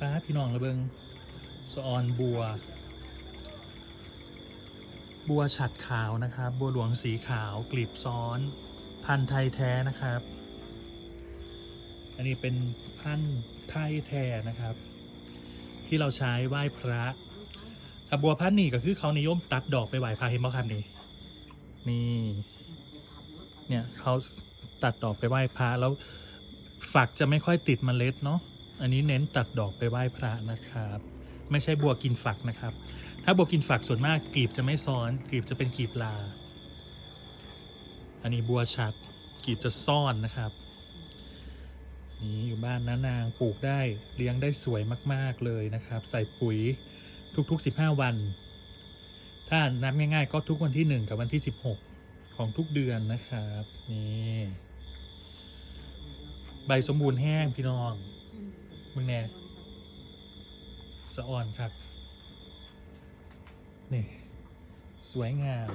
ป้าพี่น้องระเบิงสออนบัว บัวฉัดขาวนะครับ บัวหลวงสีขาวกลีบซ้อน พันธุ์ไทยแท้นะครับ อันนี้เป็นพันธุ์ไทยแท้นะครับ ที่เราใช้ไหว้พระถ้าบัวพันธุ์นี่ก็คือเขานิยมตัดดอกไปไหว้พระเห็นไหมครับนี่นี่เนี่ยเขาตัดดอกไปไหว้พระแล้วฝักจะไม่ค่อยติดเมล็ดเนาะ อันนี้เน้นตัดดอกไปไหว้พระนะครับ ไม่ใช่บัวกินฝักนะครับ ถ้าบัวกินฝักส่วนมากกลีบจะไม่ซ้อนกลีบจะเป็นกลีบลา อันนี้บัวฉัดกลีบจะซ่อนนะครับนี่อยู่บ้านน้านางปลูกได้เลี้ยงได้สวยมาก ๆ เลยนะครับ ใส่ปุ๋ยทุกๆ 15 วัน ถ้านับง่าย ๆ ก็ทุกวันที่ 1 กับวันที่ 16 ของทุกเดือนนะครับนี่ใบสมบูรณ์แห้งพี่น้อง มึงแน่สะอ่อนครับ นี่ สวยงาม